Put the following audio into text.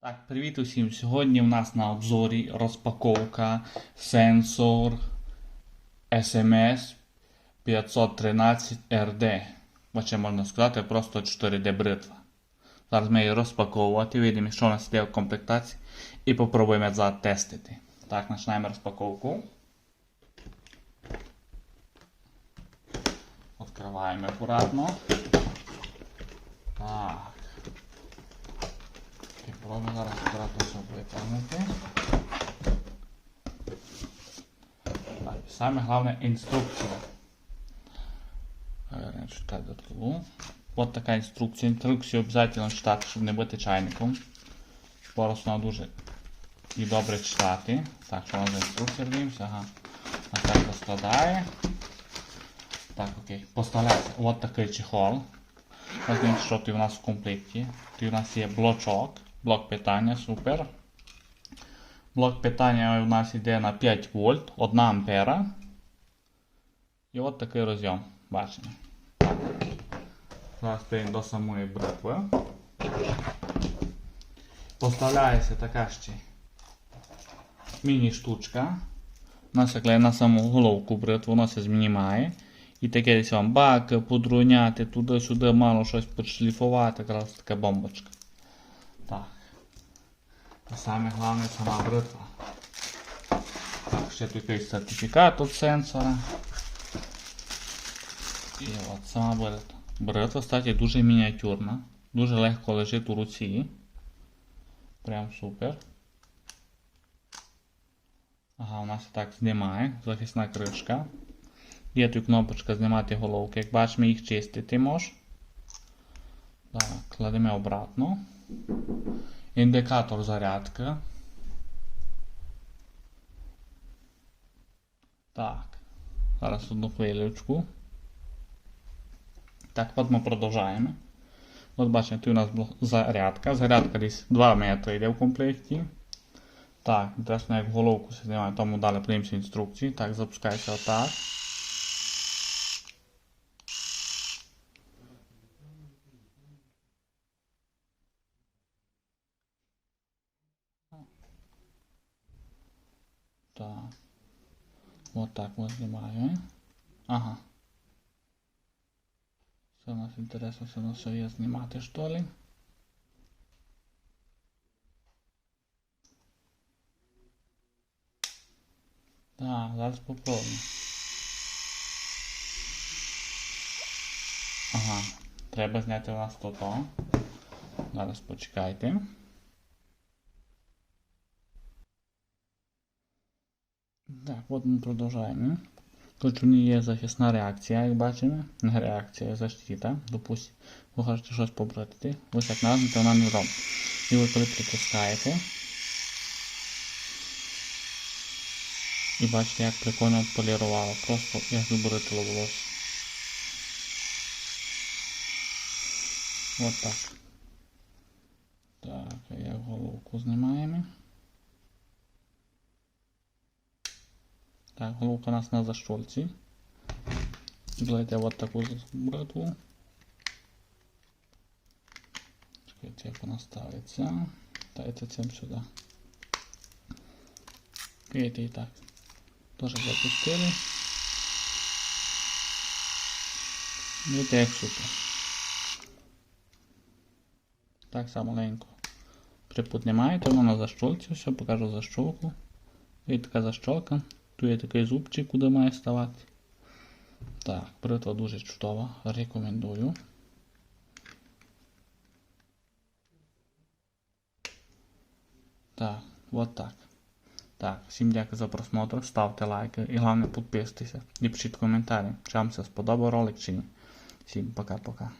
Так, привіт усім. Сьогодні в нас на обзорі розпаковка сенсор SMS 513 RD. Хоче можна сказати, просто 4D бритва. Зараз ми її розпаковувати, видимо, що у нас йде в комплектації, і попробуємо затестити. Так, починаємо розпаковку. Відкриваємо акуратно. Так. Пробуємо зараз акуратно все витягнути. Так, саме головне інструкція. Наверное, читати дотлу. От така інструкція. Інструкцію обов'язково читати, щоб не бути чайником. Просто дуже і добре читати. Так, що за інструкція дивимося? Ага. А так розкладає. Так, окей. Поставляється от такий чехол. Ось він, що тут у нас в комплекті. Тут у нас є блочок, блок питання, супер. Блок питання у нас йде на 5 вольт, 1 ампера. І от такий розйом. Бачимо. Зараз перейдемо до самої бритви. Поставляється така ще міні-штучка. У нас як на саму головку бритву, воно се знімає. І таке десь вам баки подруняти, туди-сюди мало щось підшліфувати, якраз така бомбочка. Так. А саме головне сама бритва. Так, ще тут сертифікат від сенсора. І от сама бритва. Бритва, кстати, дуже мініатюрна. Дуже легко лежить у руці. Прям супер. Ага, у нас так знімає. Захисна кришка. Є тут кнопочка знімати головки. Як бачимо, їх чистити можеш. Так, кладемо обратно. Індикатор зарядки. Так. Зараз одну хвилючку. Так, от ми продовжаємо. От бачите, тут у нас зарядка. Зарядка десь 2 метри йде в комплекті. Так, інтересно, як головку знімає, тому далі подивимося інструкції. Так, запускається отак. Так. Вот так вот знімаємо. Ага. Це у нас інтересно, все на все є знімати, що ли? Так, зараз попробуємо. Ага, треба зняти у нас то. Зараз почекайте. Так, от ми продовжуємо. Тут у ній є захисна реакція, як бачимо. Не реакція, защита. Допустим, ви хочете щось побратити. Ось як нажмете, вона не робить. І ви коли притискаєте. І бачите, як прикольно полірувало. Просто як виборитило волосся. От так. Так, як головку знімаємо. Так, головка у нас на зашольці. Делайте вот таку братву. Чекайте, як вона ставиться. Дайте цим сюди. Видите, і так. Тоже запустили. Видите, як супер. Так само маленько. Приподнімаєте, воно на защолці, все, покажу защолку. І така защолка. Тут є такий зубчик, куди має ставати. Так, бритва дуже чудова, рекомендую. Так, от так. Так, всім дякую за просмотр, ставте лайки і головне підписуйтеся. І пишіть коментарі, чи вам це сподобав ролик чи ні. Всім пока-пока.